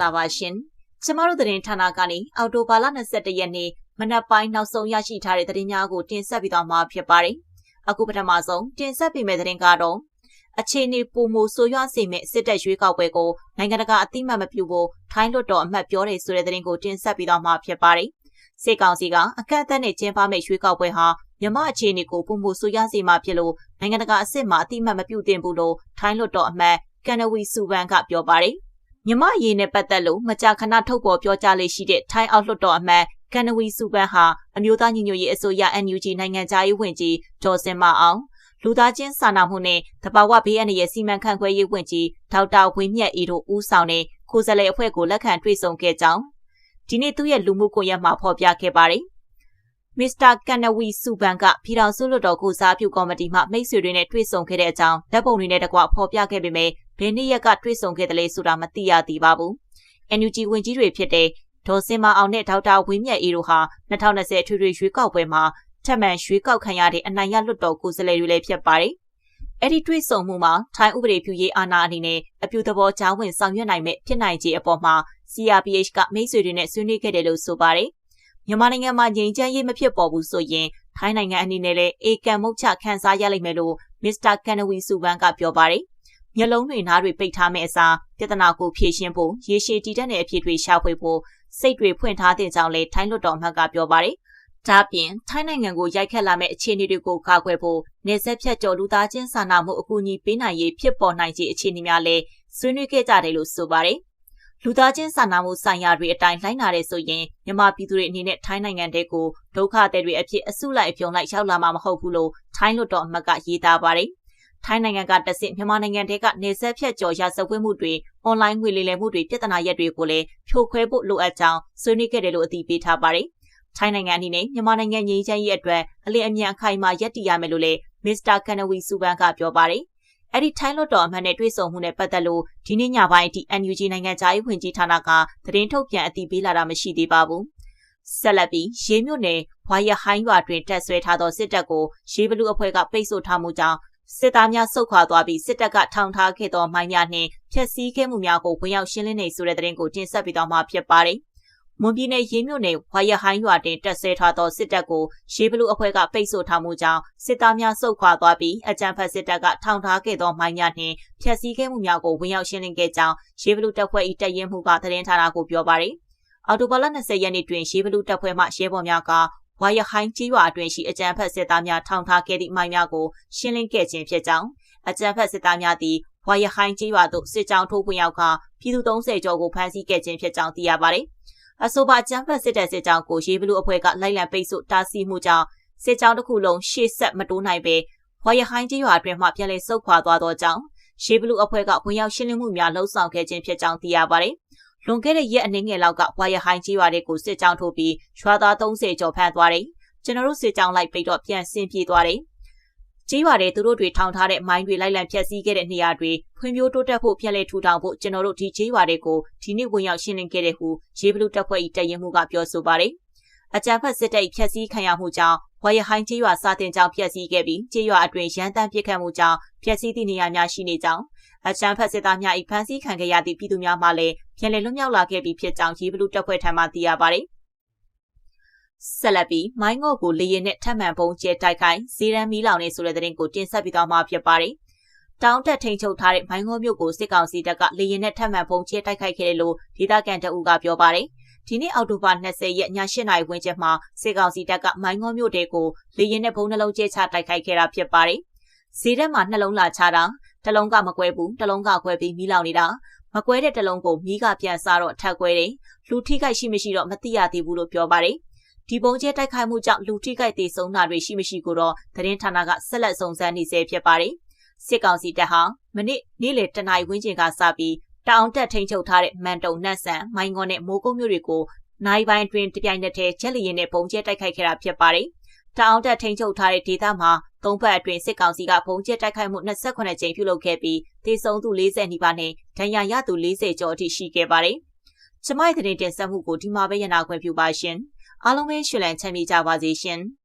္ဂလာပါရှင်။ကျမတို့သတင်းဌာနကနေအော်တိုဘာလ22ရက်နေ့မနက်ပိုင်းနောက်ဆုံးရရှိထားတဲ့သတင်းများကိုတင်ဆက်ပေးသွားမှာဖြစ်ပါတယ်။အခုပထမဆုံးတင်ဆက်ပေးမယ့်သတင်းကတော့အခြေအနေပုံမဆိုးရွားစေမဲ့စစ်တပ်ရွေးကောက်ပွဲကိုနိုင်ငံတကာအသိမှတ်မပြုဖို့ထိုင်းလွှတ်တော်အမတ်ပြောတယ်ဆိုတဲ့သတင်းကိုတင်ဆက်ပေးသွားမှာဖြစ်ပါတယ်။စစ်ကောင်စီကအကန့်အသတ်နဲ့ကျင်းပမဲ့ရွေးကောက်ပွဲဟာမြမအခြေအနေကိုပုံမဆိုးရွားစေမှာဖြစ်လို့နိုင်ငံတကာအစ်စ်မှာအသိမှတ်မပြုသင့်ဘူးလို့ထိုင်းလွှတ်တော်အမတ်ကန်နဝီဆူဗန်ကပြောပါတယ်။ မြမရေးနဲ့ပတ်သက်လို့မကြာခဏထုတ်ပေါ်ပြောကြားလေးရှိတဲ့ထိုင်းအောက်လွှတ်တော်အမတ်ကန်နဝီစုပန်းဟာအမျိုးသားညီညွတ်ရေးအစိုးရ NUG နိုင်ငံသားရေးဝန်ကြီးဒေါ်စင်မအောင်လူသားချင်းစာနာမှုနဲ့တဘာဝဘေးအန္တရာယ်စီမံခန့်ခွဲရေးဝန်ကြီးဒေါက်တာဝင်းမြတ်အေတို့ဦးဆောင်တဲ့ကိုယ်စားလှယ်အဖွဲ့ကိုလက်ခံတွေ့ဆုံခဲ့ကြောင်းဒီနေ့သူ့ရဲ့လူမှုကွန်ရက်မှာဖော်ပြခဲ့ပါတယ်။မစ္စတာကန်နဝီစုဘန်ကပြည်ထောင်စုလွှတ်တော်ကိုစားပြုကော်မတီမှမိတ်ဆွေတွေနဲ့တွေ့ဆုံခဲ့တဲ့အကြောင်းလက်ပုံတွေနဲ့တကွဖော်ပြခဲ့ပေမဲ့ ဘယ်နေ့ရက်ကတွေ့ဆုံခဲ့တယ်လဲဆိုတာမသိရသေးပါဘူး။ NUG ဝင်ကြီးတွေဖြစ်တဲ့ဒေါ်စင်မအောင်နဲ့ဒေါက်တာဝင်းမြတ်အေးတို့ဟာ2020အထွေထွေရွေးကောက်ပွဲမှာထပ်မံရွေးကောက်ခံရတဲ့အနိုင်ရလွှတ်တော်ကိုယ်စားလှယ်တွေလည်းဖြစ်ပါတယ်။အဲ့ဒီတွေ့ဆုံမှုမှာထိုင်းဥပဒေပြုရေးအာဏာအနေနဲ့အပြူသဘောကြားဝင်ဆောင်ရွက်နိုင်မဲ့ဖြစ်နိုင်ခြေအပေါ်မှာ CRPH ကမိတ်ဆွေတွေနဲ့ဆွေးနွေးခဲ့တယ်လို့ဆိုပါတယ်။မြန်မာနိုင်ငံမှာငြိမ်းချမ်းရေးမဖြစ်ပေါ်ဘူးဆိုရင်ထိုင်းနိုင်ငံအနေနဲ့လည်းအေကံမုတ်ချခန်းစားရလိမ့်မယ်လို့မစ္စတာကန်နဝီစုဘန်ကပြောပါတယ် မျက်လုံးတွေနားတွေပိတ်ထားမယ့်အစားပြဿနာကိုဖြေရှင်းဖို့ရေရှည်တည်တတ်တဲ့အဖြစ်တွေရှာဖွေဖို့စိတ်တွေဖွင့်ထားတဲ့ကြောင်းလည်းထိုင်းလွှတ်တော်မှတ်ကပြောပါတယ်။ဒါပြင်ထိုင်းနိုင်ငံကိုရိုက်ခတ်လာမယ့်အခြေအနေတွေကိုကာကွယ်ဖို့နေဆက်ဖြတ်ကျော်လူသားချင်းစာနာမှုအကူအညီပေးနိုင်ရေးဖြစ်ပေါ်နိုင်ခြေအခြေအနေများလည်းဆွေးနွေးခဲ့ကြတယ်လို့ဆိုပါတယ်။လူသားချင်းစာနာမှုဆိုင်ရာတွေအတိုင်းလိုက်နာတဲ့ဆိုရင်မြန်မာပြည်သူတွေအနေနဲ့ထိုင်းနိုင်ငံတဲကိုဒုက္ခသည်တွေအဖြစ်အစုလိုက်အပြုံလိုက်ရောက်လာမှာမဟုတ်ဘူးလို့ထိုင်းလွှတ်တော်အမတ်ကရေးသားပါတယ် ထိုင်းနိုင်ငံကတဆင့်မြန်မာနိုင်ငံတဲကနေဆက်ဖြတ်ကျော်ရစဝတ်မှုတွေအွန်လိုင်းငွေလိမ်လည်မှုတွေပြဿနာရက်တွေကိုလည်းဖြိုခွဲဖို့လိုအပ်ကြောင်းဆွေးနွေးခဲ့တယ်လို့အသိပေးထားပါတယ်။ထိုင်းနိုင်ငံအနေနဲ့မြန်မာနိုင်ငံငြိမ်းချမ်းရေးအတွက်အလင်းအမြန်အခိုင်အမာရပ်တည်ရမယ်လို့လည်းမစ္စတာကန်နဝီစူဘန်ကပြောပါတယ်။အဲ့ဒီထိုင်းလွှတ်တော်အမတ်နဲ့တွေ့ဆုံမှုနဲ့ပတ်သက်လို့ဒီနေ့ညပိုင်းအထိ NUG နိုင်ငံသားရေးဝန်ကြီးဌာနကသတင်းထုတ်ပြန်အသိပေးလာတာမရှိသေးပါဘူး။ဆက်လက်ပြီးရေးမြို့နယ်ဝါရဟိုင်းရွာတွင်တက်ဆွဲထားသောစစ်တပ်ကိုရေးဘလူအဖွဲ့ကပိတ်ဆို့ထားမှုကြောင့် စစ်သားများဆုတ်ခွာသွားပြီးစစ်တပ်ကထောင်ထားခဲ့သောမိုင်းများနှင့်ဖျက်ဆီးခဲ့မှုများကိုဝင်ရောက်ရှင်းလင်းနေဆိုတဲ့သတင်းကိုတင်ဆက်ပေးသွားမှာဖြစ်ပါတယ်။မွန်ပြည်နယ်ရေးမြို့နယ်ဝါရဟိုင်းရွာတင်တက်ဆဲထားသောစစ်တပ်ကိုရှေးဘလူအဖွဲ့ကပိတ်ဆို့ထားမှုကြောင့်စစ်သားများဆုတ်ခွာသွားပြီးအကြမ်းဖက်စစ်တပ်ကထောင်ထားခဲ့သောမိုင်းများနှင့်ဖျက်ဆီးခဲ့မှုများကိုဝင်ရောက်ရှင်းလင်းခဲ့ကြောင်းရှေးဘလူတပ်ဖွဲ့၏တပ်ရင်းမှုကသတင်းဌာနကိုပြောပါတယ်။အော်တိုဘာလ20ရက်နေ့တွင်ရှေးဘလူတပ်ဖွဲ့မှရဲဘော်များက ဝါရဟိုင်းကြီးရွာအတွင်းရှိအကြမ်းဖက်စစ်သားများထောင်ထားခဲ့သည့်မိုင်းများကိုရှင်းလင်းခဲ့ခြင်းဖြစ်ကြောင်းအကြမ်းဖက်စစ်သားများသည်ဝါရဟိုင်းကြီးရွာသို့စစ်ကြောင်းထိုးဝင်ရောက်ကပြည်သူ30ကျော်ကိုဖမ်းဆီးခဲ့ခြင်းဖြစ်ကြောင်းသိရပါတယ်။အဆိုပါကြမ်းဖက်စစ်တပ်စစ်ကြောင်းကိုရေးဘလူအဖွဲ့ကလိုက်လံပိတ်ဆို့တားဆီးမှုကြောင့်စစ်ကြောင်းတစ်ခုလုံးရှေ့ဆက်မတိုးနိုင်ပဲဝါရဟိုင်းကြီးရွာအတွင်းမှပြန်လည်ဆုတ်ခွာသွားသောကြောင့်ရှေးဘလူအဖွဲ့ကဝင်ရောက်ရှင်းလင်းမှုများလှုံ့ဆော်ခဲ့ခြင်းဖြစ်ကြောင်းသိရပါတယ်။ လွန်ခဲ့တဲ့ရက်အနည်းငယ်လောက်ကဝါရဟိုင်းကြီးရွာတွေကိုစစ်ကြောင်းထိုးပြီးရွာသား30ကျော်ဖမ်းသွားတယ်။ကျွန်တော်တို့စစ်ကြောင်းလိုက်ပြီးတော့ပြန်ဆင်းပြေးသွားတယ်။ကြီးရွာတဲ့သူတို့တွေထောင်ထားတဲ့မိုင်းတွေလိုက်လံဖျက်ဆီးခဲ့တဲ့နေရာတွေဖွံ့ဖြိုးတိုးတက်ဖို့ပြန်လည်ထူထောင်ဖို့ကျွန်တော်တို့ဒီကြီးရွာတွေကိုဒီနေ့ဝင်ရောက်ရှင်းလင်းခဲ့တဲ့ဟုရေးဘလူတပ်ဖွဲ့၏တရင်မှုကပြောဆိုပါတယ်။အကြမ်းဖက်စစ်တပ်ဖျက်ဆီးခံရမှုကြောင့်ဝါရဟိုင်းကျေးရွာစာတင်ကြောင်ဖျက်ဆီးခဲ့ပြီးကျေးရွာအတွင်းရန်တမ်းပစ်ခတ်မှုကြောင့်ဖျက်ဆီးသည့်နေရာများရှိနေကြောင်း အချမ်းဖက်စစ်သားများ၏ဖမ်းဆီးခံခဲ့ရသည့်ပြည်သူများမှလည်းပြန်လည်လွတ်မြောက်လာခဲ့ပြီးဖြစ်ကြောင်းရေးဘလူတပ်ဖွဲ့ထံမှသိရပါတယ်။ဆက်လက်ပြီးမိုင်းငေါ့ကိုလေရင်နဲ့ထပ်မံပုံကျဲတိုက်ခိုင်းဇီရန်မီလောင်နေဆိုတဲ့သတင်းကိုတင်ဆက်ပြီးသွားမှာဖြစ်ပါတယ်။တောင်းတက်ထိန်ချုပ်ထားတဲ့မိုင်းငေါ့မြို့ကိုစစ်ကောင်စီတပ်ကလေရင်နဲ့ထပ်မံပုံကျဲတိုက်ခိုက်ခဲ့တယ်လို့ဒေသခံတအူကပြောပါတယ်။ဒီနေ့အောက်တိုဘာ20ရက်ည8နာရီဝန်းကျင်မှာစစ်ကောင်စီတပ်ကမိုင်းငေါမြို့တဲကိုလေရင်နဲ့ဘုံနှလုံးကျဲချတိုက်ခိုက်ခဲ့တာဖြစ်ပါတယ်။ဈေးထဲမှာနှလုံးလာချတာ တလုံးကမကွဲဘူးတလုံးကကွဲပြီးမီးလောင်နေတာမကွဲတဲ့တလုံးကိုမီးကပြန်စားတော့ထပ်ကွဲတယ်လူထိခိုက်ရှိမရှိတော့မသိရသေးဘူးလို့ပြောပါတယ်ဒီပုံကျဲတိုက်ခိုက်မှုကြောင့်လူထိခိုက်သေးဆုံးတာတွေရှိမရှိကိုတော့သတင်းဌာနကဆက်လက်စုံစမ်းနေဆဲဖြစ်ပါတယ်စစ်ကောင်စီတပ်ဟာမနေ့နေ့လယ်တနာရီဝန်းကျင်ကစပြီးတောင်တက်ထိန်ချုပ်ထားတဲ့မန်တုံနတ်ဆန်မိုင်းကွန်နဲ့မိုးကုတ်မြို့တွေကိုနိုင်ပိုင်းတွင်တပြိုင်နက်တည်းချက်လျင်နဲ့ပုံကျဲတိုက်ခိုက်ခဲ့တာဖြစ်ပါတယ် တောင်တက်ထိန်ချုပ်ထားတဲ့ဒေသမှာသုံးဖက်အတွင်းစစ်ကောင်စီကဘုံကျက်တိုက်ခိုက်မှု28ကြိမ်ပြုလုပ်ခဲ့ပြီးသေဆုံးသူ40နီးပါးနဲ့ဒဏ်ရာရသူ40ကျော်အထိရှိခဲ့ပါတယ်။ကျမရဲ့သတင်းတင်ဆက်မှုကိုဒီမှာပဲရနာခွင့်ပြုပါရှင်။အားလုံးပဲရှင်လန်းချမ်းမြေ့ကြပါစေရှင်။